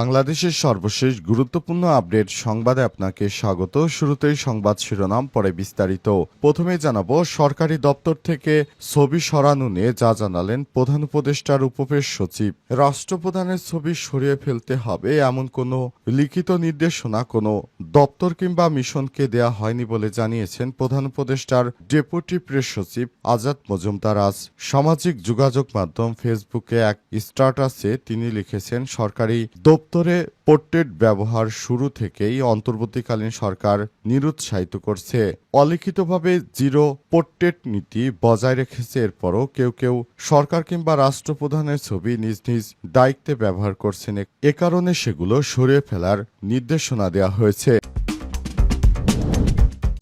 বাংলাদেশের সর্বশেষ গুরুত্বপূর্ণ আপডেট সংবাদে আপনাকে স্বাগত। শুরুতেই সংবাদ শিরোনাম, পরে বিস্তারিত। প্রথমে জানাব, সরকারি দপ্তর থেকে ছবি সরানো নিয়ে যা জানালেন প্রধান উপদেষ্টার উপপেশ সচিব। রাষ্ট্রপ্রধানের ছবি সরিয়ে ফেলতে হবে এমন কোনো লিখিত নির্দেশনা কোনো দপ্তর কিংবা মিশনকে দেয়া হয়নি বলে জানিয়েছেন প্রধান উপদেষ্টার ডেপুটি প্রেস সচিব আজাদ মজুমদার। আজ সামাজিক যোগাযোগ মাধ্যম ফেসবুকে এক স্ট্যাটাসে তিনি লিখেছেন, সরকারি দপ্তরে পোর্ট্রেট ব্যবহার শুরু থেকেই অন্তর্বর্তীকালীন সরকার নিরুৎসাহিত করছে। অলিখিতভাবে জিরো পোর্ট্রেট নীতি বজায় রেখেছে, এরপরও কেউ কেউ সরকার কিংবা রাষ্ট্রপ্রধানের ছবি নিজ নিজ দায়িত্বে ব্যবহার করছেন। এ কারণে সেগুলো সরিয়ে ফেলার নির্দেশনা দেওয়া হয়েছে।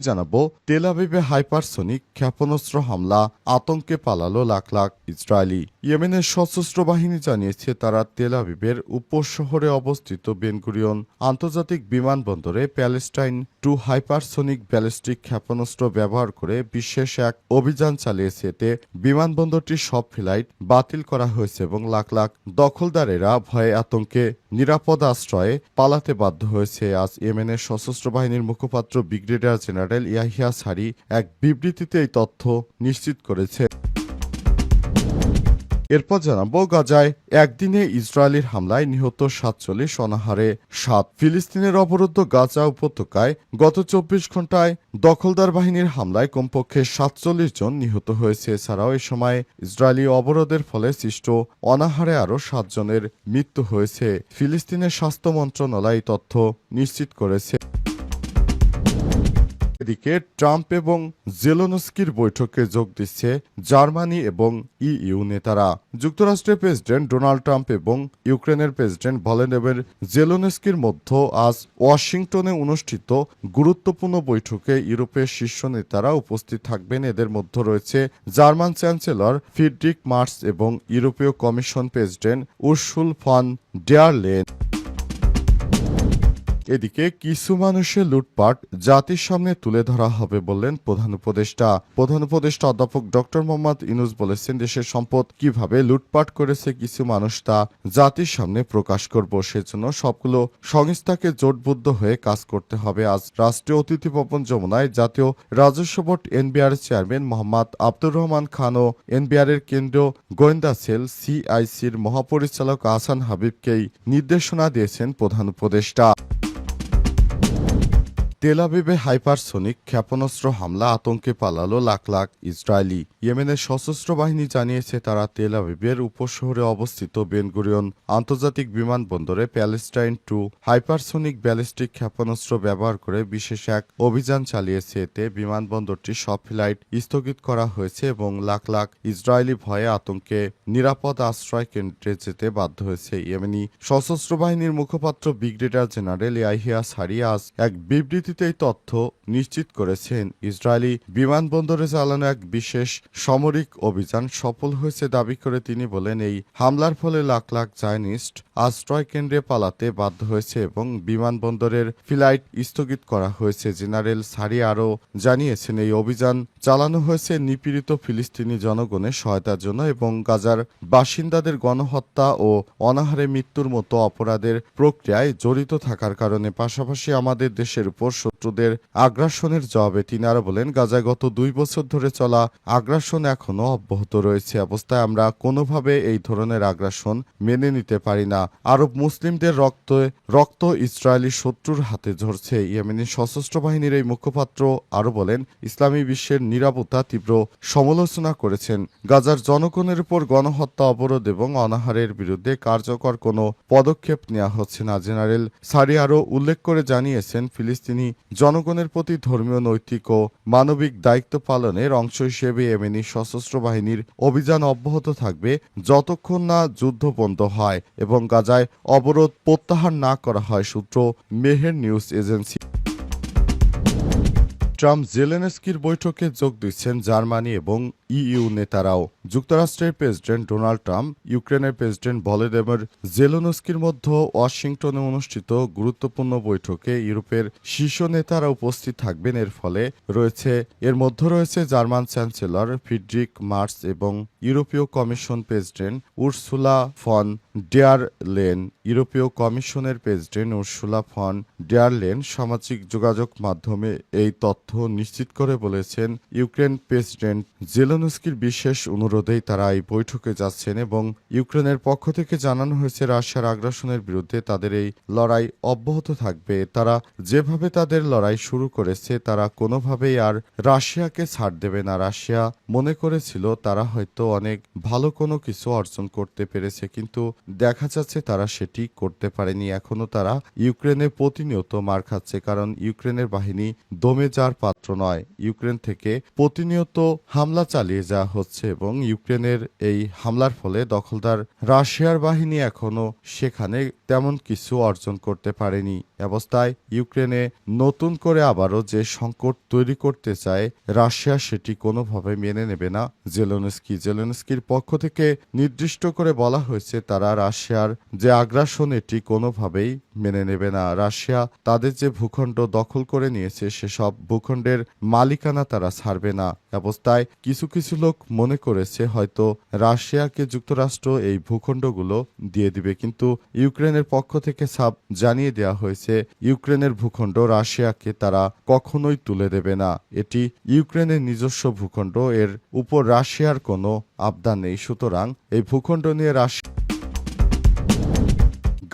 জানাব, তেল আবিবে হাইপারসোনিক ক্ষেপণাস্ত্র হামলা, আতঙ্কে পালালো লাখ লাখ ইসরায়েলি। ইয়েমেনের সশস্ত্র বাহিনী জানিয়েছে, তারা তেল আবিবের উপশহরে অবস্থিত বেনগুরিয়ন আন্তর্জাতিক বিমানবন্দরে প্যালেস্টাইন টু হাইপারসোনিক ব্যালিস্টিক ক্ষেপণাস্ত্র ব্যবহার করে বিশেষ এক অভিযান চালিয়েছে। এতে বিমানবন্দরটির সব ফ্লাইট বাতিল করা হয়েছে এবং লাখ লাখ দখলদারেরা ভয়ে আতঙ্কে নিরাপদ আশ্রয়ে পালাতে বাধ্য হয়েছে। আজ ইয়েমেনের সশস্ত্র বাহিনীর মুখপাত্র ব্রিগেডিয়ার জেনারেল ইয়াহিয়া সারি এক বিবৃতিতে এই তথ্য নিশ্চিত করেছে। এরপর জানাব গাজায় একদিনে ইসরায়েলের হামলায় নিহত সাতচল্লিশ অনাহারে, সাত ফিলিস্তিনের অবরুদ্ধ গাজা উপত্যকায় গত চব্বিশ ঘন্টায় দখলদার বাহিনীর হামলায় কমপক্ষে সাতচল্লিশ জন নিহত হয়েছে। এছাড়াও এ সময় ইসরায়েলি অবরোধের ফলে সৃষ্ট অনাহারে আরও সাতজনের মৃত্যু হয়েছে। ফিলিস্তিনের স্বাস্থ্য মন্ত্রণালয় তথ্য নিশ্চিত করেছে। এদিকে ট্রাম্প এবং জেলোনস্কির বৈঠকে যোগ দিচ্ছে জার্মানি এবং ইইউ নেতারা। যুক্তরাষ্ট্রের প্রেসিডেন্ট ডোনাল্ড ট্রাম্প এবং ইউক্রেনের প্রেসিডেন্ট ভলেনেভের জেলোনস্কির মধ্যে আজ ওয়াশিংটনে অনুষ্ঠিত গুরুত্বপূর্ণ বৈঠকে ইউরোপের শীর্ষ নেতারা উপস্থিত থাকবেন। এদের মধ্যে রয়েছে জার্মান চ্যান্সেলর ফিডরিক মার্স এবং ইউরোপীয় commission president Ursula von der Leyen. এদিকে কিছু মানুষের লুটপাট জাতির সামনে তুলে ধরা হবে বললেন প্রধান উপদেষ্টা। প্রধান উপদেষ্টা অধ্যাপক ডক্টর মোহাম্মদ ইনুস বলেছেন দেশের সম্পদ কীভাবে লুটপাট করেছে কিছু মানুষ তা জাতির সামনে প্রকাশ করব, সেজন্য সবগুলো সংস্থাকে জোটবদ্ধ হয়ে কাজ করতে হবে। আজ রাষ্ট্রীয় অতিথি ভবন যমুনায় জাতীয় রাজস্ব board NBR chairman Mohammad Abdur Rahman Khan ও এনবিআর এর কেন্দ্রীয় গোয়েন্দা সেল সিআইসির মহাপরিচালক আহসান হাবিবকেই নির্দেশনা দিয়েছেন প্রধান উপদেষ্টা। তেল আবিবে হাইপারসোনিক ক্ষেপণাস্ত্র হামলা আতঙ্কে পালালো লাখ লাখ ইসরায়েলি। ইয়েমেনের সশস্ত্র বাহিনী জানিয়েছে তারা তেল আবিবের উপশহরে অবস্থিত বেনগুরিয়ন আন্তর্জাতিক বিমানবন্দরে প্যালেস্টাইন টু হাইপারসোনিক ব্যালিস্টিক ক্ষেপণাস্ত্র ব্যবহার করে বিশেষ এক অভিযান চালিয়েছে। এতে বিমানবন্দরটির সব ফ্লাইট স্থগিত করা হয়েছে এবং লাখ লাখ ইসরায়েলি ভয়ে আতঙ্কে নিরাপদ আশ্রয় কেন্দ্রে যেতে বাধ্য হয়েছে। ইয়েমেনি সশস্ত্র বাহিনীর মুখপাত্র ব্রিগেডিয়ার জেনারেল ইয়াহিয়া সারিয়াস এক বিবৃতি বিবৃতিতে এই তথ্য নিশ্চিত করেছেন ইসরায়েলি বিমানবন্দরে চালানো এক বিশেষ সামরিক অভিযান সফল হয়েছে দাবি করে তিনি বলেন, এই হামলার ফলে লাখ লাখ চাইনিস্ট আশ্রয় কেন্দ্রে পালাতে বাধ্য হয়েছে এবং বিমানবন্দরের ফ্লাইট স্থগিত করা হয়েছে। জেনারেল সারি আরও জানিয়েছেন, এই অভিযান চালানো হয়েছে নিপীড়িত ফিলিস্তিনি জনগণের সহায়তার জন্য এবং গাজার বাসিন্দাদের গণহত্যা ও অনাহারে মৃত্যুর মতো অপরাধের প্রক্রিয়ায় জড়িত থাকার কারণে। পাশাপাশি আমাদের দেশের উপর শত্রুদের আগ্রাসনের জবাবে তিনি আরও বলেন, গাজায় গত দুই বছর ধরে চলা আগ্রাসন এখনও অব্যাহত রয়েছে। অবস্থায় আমরা কোনোভাবে এই ধরনের আগ্রাসন মেনে নিতে পারি না। আরব মুসলিমদের রক্ত রক্ত ইসরায়েলি শত্রুর হাতে ঝরছে। ইয়েমেনি সশস্ত্র বাহিনীর এই মুখপাত্র আরও বলেন, ইসলামী বিশ্বের নিরাপত্তা তীব্র সমালোচনা করেছেন। গাজার জনগণের উপর গণহত্যা অবরোধ এবং অনাহারের বিরুদ্ধে কার্যকর কোনো পদক্ষেপ নেওয়া হচ্ছে না। জেনারেল সারি আরও উল্লেখ করে জানিয়েছেন, ফিলিস্তিনি জনগণের প্রতি ধর্মীয়, নৈতিক ও মানবিক দায়িত্ব পালনের অংশ হিসেবে এমনি সশস্ত্র বাহিনীর অভিযান অব্যাহত থাকবে যতক্ষণ না যুদ্ধ বন্ধ হয় এবং গাজায় অবরোধ প্রত্যাহার না করা হয়, সূত্র মেহের নিউজ এজেন্সি। ট্রাম্প জেলেনস্কির বৈঠকে যোগ দিচ্ছেন জার্মানি এবং ইইউ নেতারাও। যুক্তরাষ্ট্রের প্রেসিডেন্ট ডোনাল্ড ট্রাম্প, ইউক্রেনের প্রেসিডেন্ট ভলোদিমির জেলেনস্কির মধ্যে ওয়াশিংটনে অনুষ্ঠিত গুরুত্বপূর্ণ বৈঠকে ইউরোপের শীর্ষ নেতারা উপস্থিত থাকবেন। এর ফলে রয়েছে, এর মধ্যে রয়েছে জার্মান চ্যান্সেলর ফিডরিক মার্স এবং ইউরোপীয় commission president Ursula von der Leyen. ইউরোপীয় কমিশনের president Ursula von der Leyen সামাজিক যোগাযোগ মাধ্যমে এই তথ্য নিশ্চিত করে বলেছেন ইউক্রেন প্রেসিডেন্ট জেলেনস্কির বিশেষ অনুরোধেই তারা এই বৈঠকে যাচ্ছেন এবং ইউক্রেনের পক্ষ থেকে জানানো হয়েছে রাশিয়ার আগ্রাসনের বিরুদ্ধে তাদের এই লড়াই অব্যাহত থাকবে। তারা যেভাবে তাদের লড়াই শুরু করেছে, তারা কোনোভাবেই আর রাশিয়াকে ছাড় দেবে না। রাশিয়া মনে করেছিল তারা হয়তো অনেক ভালো কোনো কিছু অর্জন করতে পেরেছে, কিন্তু দেখা যাচ্ছে তারা সেটি করতে পারেনি। এখনও তারা ইউক্রেনে প্রতিনিয়ত মার খাচ্ছে, কারণ ইউক্রেনের বাহিনী দমে যাওয়ার পাত্র নয়। ইউক্রেন থেকে প্রতিনিয়ত হামলা চালিয়ে যাওয়া হচ্ছে এবং ইউক্রেনের এই হামলার ফলে দখলদার রাশিয়ার বাহিনী এখনও সেখানে তেমন কিছু অর্জন করতে পারেনি। অবস্থায় ইউক্রেনে নতুন করে আবারও যে সংকট তৈরি করতে চায়, রাশিয়া সেটি কোনোভাবে মেনে নেবে না। জেলেনস্কি, জেলেনস্কির পক্ষ থেকে নির্দিষ্ট করে বলা হয়েছে, তারা রাশিয়ার যে আগ্রাসন, এটি কোনোভাবেই মেনে নেবে না। রাশিয়া তাদের যে ভূখণ্ড দখল করে নিয়েছে, সেসব ভূখণ্ডের মালিকানা তারা ছাড়বে না। অবস্থায় কিছু কিছু লোক মনে করেছে হয়তো রাশিয়াকে যুক্তরাষ্ট্র এই ভূখণ্ডগুলো দিয়ে দিবে। কিন্তু ইউক্রেনের পক্ষ থেকে সাপ জানিয়ে দেওয়া হয়েছে, ইউক্রেনের ভূখণ্ড রাশিয়াকে তারা কখনোই তুলে দেবে না। এটি ইউক্রেনের নিজস্ব ভূখণ্ড, এর উপর রাশিয়ার কোনো আবদান নেই। সুতরাং এই ভূখণ্ড নিয়ে রাশিয়া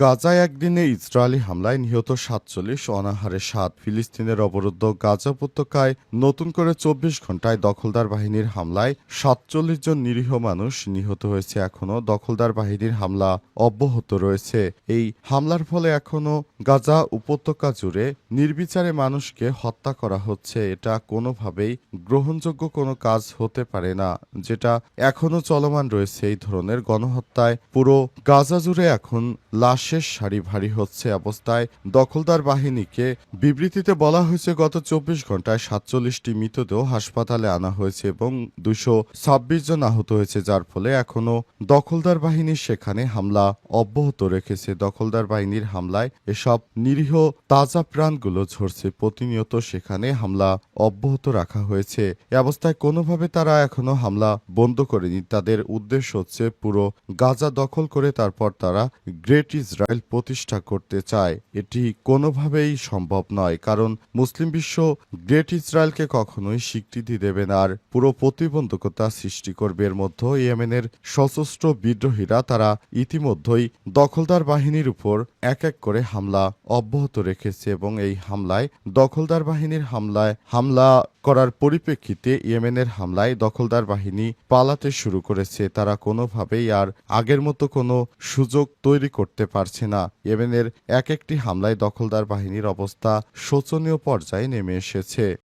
গাজায় একদিনে ইসরায়েলি হামলায় নিহত সাতচল্লিশ, অনাহারে সাত ফিলিস্তিনের অবরুদ্ধ গাজা উপত্যকায় নতুন করে চব্বিশ ঘন্টায় দখলদার বাহিনীর হামলায় সাতচল্লিশ জন নিরীহ মানুষ নিহত হয়েছে এখনও। দখলদার বাহিনীর হামলা অব্যাহত রয়েছে। এই হামলার ফলে এখনও গাজা উপত্যকা জুড়ে নির্বিচারে মানুষকে হত্যা করা হচ্ছে। এটা কোনোভাবেই গ্রহণযোগ্য কোনো কাজ হতে পারে না, যেটা এখনও চলমান রয়েছে। এই ধরনের গণহত্যায় পুরো গাজা জুড়ে এখন লাশের সারি ভারী হচ্ছে অবস্থায়। দখলদার বাহিনীকে বিবৃতিতে বলা হয়েছে, গত চব্বিশ ঘন্টায় সাতচল্লিশটি মৃতদেহ হাসপাতালে আনা হয়েছে এবং দুশো ছাব্বিশ জন আহত হয়েছে, যার ফলে এখনও দখলদার বাহিনী সেখানে হামলা অব্যাহত রেখেছে। দখলদার বাহিনীর হামলায় এসব নিরীহ তাজা প্রাণগুলো ঝরছে। প্রতিনিয়ত সেখানে হামলা অব্যাহত রাখা হয়েছে। এ অবস্থায় কোনোভাবে তারা এখনও হামলা বন্ধ করেনি। তাদের উদ্দেশ্য হচ্ছে পুরো গাজা দখল করে তারপর তারা গ্রেট ইসরায়েল প্রতিষ্ঠা করতে চায়, এটি কোনোভাবেই সম্ভব নয়, কারণ মুসলিম বিশ্ব গ্রেট ইসরায়েলকে কখনোই স্বীকৃতি দেবে না আর পুরো প্রতিবন্ধকতা সৃষ্টি করবে। এর মধ্যে ইয়েমেনের সশস্ত্র বিদ্রোহীরা তারা ইতিমধ্যেই দখলদার বাহিনীর উপর এক এক করে হামলা অব্যাহত রেখেছে এবং এই হামলায় দখলদার বাহিনীর হামলায় হামলা করার পরিপ্রেক্ষিতে ইয়েমেনের হামলায় দখলদার বাহিনী পালাতে শুরু করেছে। তারা কোনোভাবেই আর আগের মতো কোনো সুযোগ তৈরি করতে পারছে না। ইয়েমেনের এক একটি হামলায় দখলদার বাহিনীর অবস্থা শোচনীয় পর্যায়ে নেমে এসেছে।